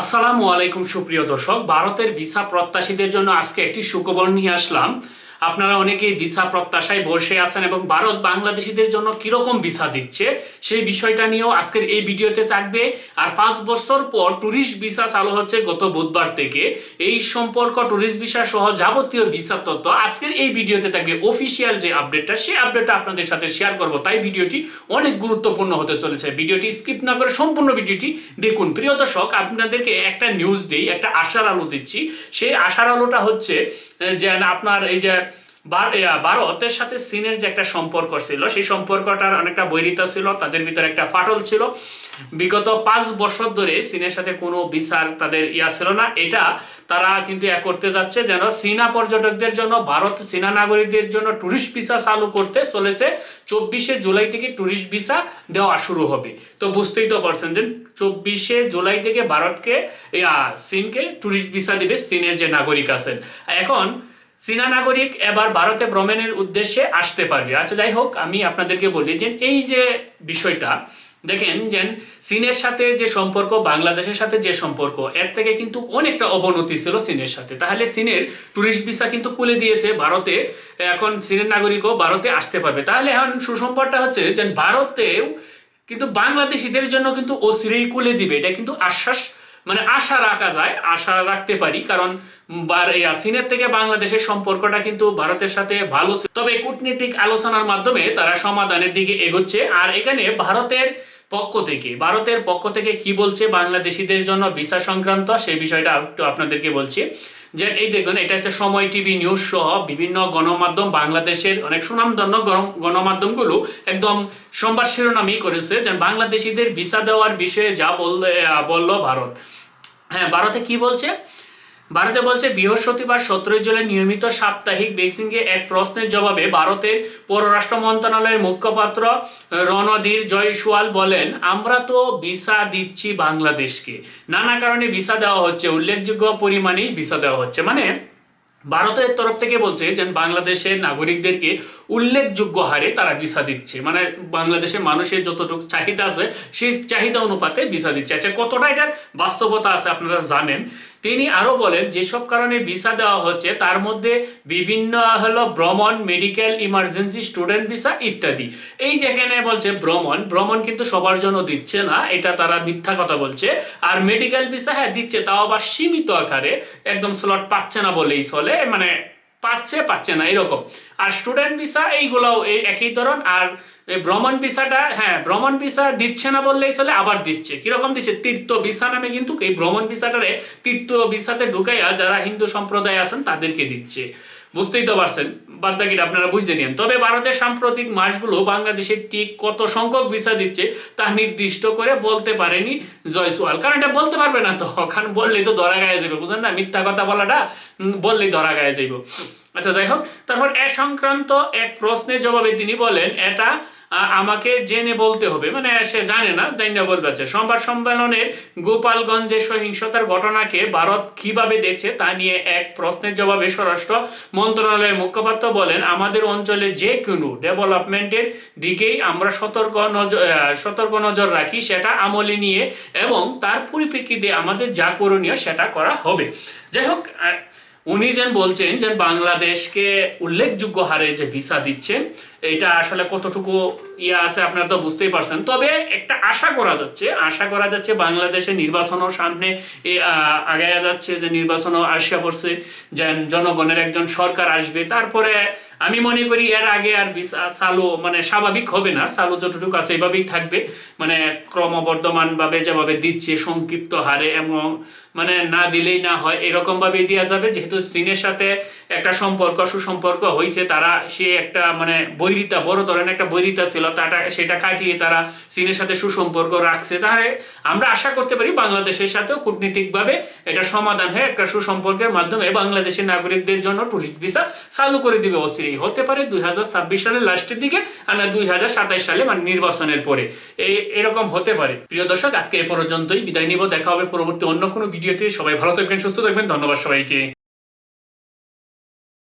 আসসালামু আলাইকুম সুপ্রিয় দর্শক ভারতের ভিসা প্রত্যাশীদের জন্য আজকে একটি সুখবর নিয়ে আসলাম। আপনারা অনেকেই ভিসা প্রত্যাশায় বসে আছেন এবং ভারত বাংলাদেশিদের জন্য কীরকম ভিসা দিচ্ছে, সেই বিষয়টা নিয়েও আজকের এই ভিডিওতে থাকবে। আর পাঁচ বছর পর ট্যুরিস্ট ভিসা চালু হচ্ছে গত বুধবার থেকে। এই সম্পর্ক ট্যুরিস্ট ভিসা সহ যাবতীয় ভিসা তথ্য আজকের এই ভিডিওতে থাকবে। অফিসিয়াল যে আপডেটটা সেই আপডেটটা আপনাদের সাথে শেয়ার করব। তাই ভিডিওটি অনেক গুরুত্বপূর্ণ হতে চলেছে। ভিডিওটি স্কিপ না করে সম্পূর্ণ ভিডিওটি দেখুন। প্রিয় দর্শক, আপনাদেরকে একটা নিউজ দিই, একটা আশার আলো দিচ্ছি। সেই আশার আলোটা হচ্ছে যে আপনার এই যে ভারতের সাথে চীনের যে একটা সম্পর্ক ছিল, সেই সম্পর্কটার অনেকটা বৈরিতা ছিল, তাদের ভিতরে একটা ফাটল ছিল। বিগত পাঁচ বছর ধরে চীনের সাথে কোনো বিচার তাদের ইয়া ছিল না। এটা তারা কিন্তু এক করতে যাচ্ছে যেন চীনা পর্যটকদের জন্য, ভারত চীনা নাগরিকদের জন্য ট্যুরিস্ট ভিসা চালু করতে চলেছে। চব্বিশে জুলাই থেকে ট্যুরিস্ট ভিসা দেওয়া শুরু হবে। তো বুঝতেই তো পারছেন যে চব্বিশে জুলাই থেকে ভারতকে চীনকে ট্যুরিস্ট ভিসা দিবে চীনের যে নাগরিক আছেন। এখন চীনা নাগরিক এবার ভারতে ভ্রমণের উদ্দেশ্যে আসতে পারবে। আচ্ছা যাই হোক, আমি আপনাদেরকে বলি যে এই যে বিষয়টা, দেখেন যে চীনের সাথে যে সম্পর্ক, বাংলাদেশের সাথে যে সম্পর্ক, এর থেকে কিন্তু অনেকটা অবনতি ছিল চীনের সাথে। তাহলে চীনের ট্যুরিস্ট ভিসা কিন্তু খুলে দিয়েছে ভারতে, এখন চীনের নাগরিকও ভারতে আসতে পারবে। তাহলে এখন সুসম্পদটা হচ্ছে যে ভারতেও কিন্তু বাংলাদেশিদের জন্য কিন্তু অচিরেই খুলে দিবে। এটা কিন্তু আশ্বাস মানে আশা রাখা যায়, আশা রাখতে পারি, কারণ চীনের থেকে বাংলাদেশের সম্পর্কটা কিন্তু ভারতের সাথে ভালো। তবে কূটনীতিক আলোচনার মাধ্যমে তারা সমাধানের দিকে এগোচ্ছে আর এখানে ভারতের পক্ষ থেকে, ভারতের পক্ষ থেকে কি বলছে বাংলাদেশিদের জন্য ভিসা সংক্রান্ত সেই বিষয়টা একটু আপনাদেরকে বলছি যে এই দেখুন, এটা হচ্ছে সময় টিভি নিউজ সহ বিভিন্ন গণমাধ্যম বাংলাদেশের অনেক সুনামধন্য গণ- গণমাধ্যমগুলো একদম সোমবার শিরোনামই করেছে যে বাংলাদেশিদের ভিসা দেওয়ার বিষয়ে যা বললে বলল ভারত। হ্যাঁ ভারতে কি বলছে? ভারতে বলছে, বৃহস্পতিবার সতেরোই জুলাই নিয়মিত সাপ্তাহিক বেসিংয়ে এক প্রশ্নের জবাবে ভারতের পররাষ্ট্র মন্ত্রণালয়ের মুখপাত্র রণধীর জয়সওয়াল বলেন, আমরা তো ভিসা দিচ্ছি বাংলাদেশকে। নানা কারণে ভিসা দেওয়া হচ্ছে, উল্লেখযোগ্য পরিমাণেই ভিসা দেওয়া হচ্ছে। মানে ভারতের তরফ থেকে বলছে যে, বাংলাদেশের নাগরিকদেরকে উল্লেখযোগ্য হারে তারা ভিসা দিচ্ছে। মানে বাংলাদেশের মানুষের যতটুকু চাহিদা আছে, সেই চাহিদা অনুপাতে ভিসা দিচ্ছে। আচ্ছা কতটা এটার বাস্তবতা আছে আপনারা জানেন? তিনি আরও বলেন, যেসব কারণে ভিসা দেওয়া হচ্ছে, তার মধ্যে বিভিন্ন হলো ভ্রমণ, মেডিকেল, ইমার্জেন্সি, স্টুডেন্ট ভিসা ইত্যাদি। এই যেখানে বলছে ভ্রমণ ভ্রমণ কিন্তু সবার জন্য দিচ্ছে না, এটা তারা মিথ্যা কথা বলছে। আর মেডিকেল ভিসা হ্যাঁ দিচ্ছে, তাও আবার সীমিত আকারে, একদম স্লট পাচ্ছে না বলেই চলে মানে পাচ্ছে পাচ্ছে না, এরকম। আর স্টুডেন্ট ভিসা এইগুলোও এই একই ধরন, আর ভ্রমণ ভিসাটা হ্যাঁ ভ্রমণ ভিসা দিচ্ছে না বললেই চলে, আবার দিচ্ছে। কীরকম দিচ্ছে? তীর্থ ভিসা নামে কিন্তু এই ভ্রমণ ভিসাটারে তীর্থ ভিসাতে ঢুকাইয়া যারা হিন্দু সম্প্রদায় আছেন তাদেরকে দিচ্ছে। বুঝতেই তো পারছেন। বাদ আপনারা বুঝে নিন তবে ভারতের সাম্প্রতিক মাসগুলো বাংলাদেশের ঠিক কত সংখ্যক ভিসা দিচ্ছে তা নির্দিষ্ট করে বলতে পারেনি জয়সওয়াল কারণ এটা বলতে পারবে না তো। ওখান বললেই তো ধরা গায়ে যাবে বুঝলেন না? মিথ্যা কথা বলাটা বললেই ধরা গায়ে যাইব। আচ্ছা যাই হোক। তারপর এ সংক্রান্ত এক প্রশ্নের জবাবে তিনি বলেন, এটা আমাকে জেনে বলতে হবে মানে সে জানে না জানি না বলবে আচ্ছা সংবাদ সম্মেলনের গোপালগঞ্জে সহিংসতার ঘটনাকে ভারত কীভাবে দেখছে তা নিয়ে এক প্রশ্নের জবাবে স্বরাষ্ট্র মন্ত্রণালয়ের মুখপাত্র বলেন, আমাদের অঞ্চলে যে কোনো ডেভেলপমেন্টের দিকেই আমরা সতর্ক নজর সতর্ক নজর রাখি, সেটা আমলে নিয়ে এবং তার পরিপ্রেক্ষিতে আমাদের যা করণীয় সেটা করা হবে। যাই হোক উনি যেন বলছেন যে বাংলাদেশকে উল্লেখযোগ্য হারে যে ভিসা দিচ্ছে, এটা আসলে কতটুকু ইয়ে আছে আপনারা তো বুঝতেই পারছেন। তবে একটা আশা করা যাচ্ছে, আশা করা যাচ্ছে বাংলাদেশে নির্বাচনও সামনে আগায়া যাচ্ছে যে নির্বাচনও আসিয়া পড়ছে, যেন জনগণের একজন সরকার আসবে। তারপরে আমি মনে করি এর আগে আর ভিসা চালু মানে স্বাভাবিক হবে না। চালু যতটুকু আছে এভাবেই থাকবে। মানে ক্রমবর্ধমানভাবে যেভাবে দিচ্ছে, সংক্ষিপ্ত হারে এবং মানে না দিলেই না হয় এরকম ভাবে দেওয়া যাবে। যেহেতু চীনের সাথে একটা সম্পর্ক, সুসম্পর্ক হয়েছে তারা সে একটা মানে বৈরিতা, বড় ধরনের একটা বৈরিতা ছিল তাটা সেটা কাটিয়ে তারা চীনের সাথে সুসম্পর্ক রাখছে। তাহলে আমরা আশা করতে পারি বাংলাদেশের সাথেও কূটনীতিকভাবে এটা সমাধান হয়ে একটা সুসম্পর্কের মাধ্যমে বাংলাদেশের নাগরিকদের জন্য টুরিস্ট ভিসা চালু করে দিবে অচিরেই হতে পারে দুই হাজার ছাব্বিশ সালের লাস্টের দিকে আর না দুই সালে মানে নির্বাচনের পরে। এই এরকম হতে পারে। প্রিয় দর্শক, আজকে এ পর্যন্তই। বিদায় নিব। দেখা হবে পরবর্তী অন্য কোনো ভিডিওতে। সবাই ভালো থাকবেন, সুস্থ থাকবেন। ধন্যবাদ সবাইকে।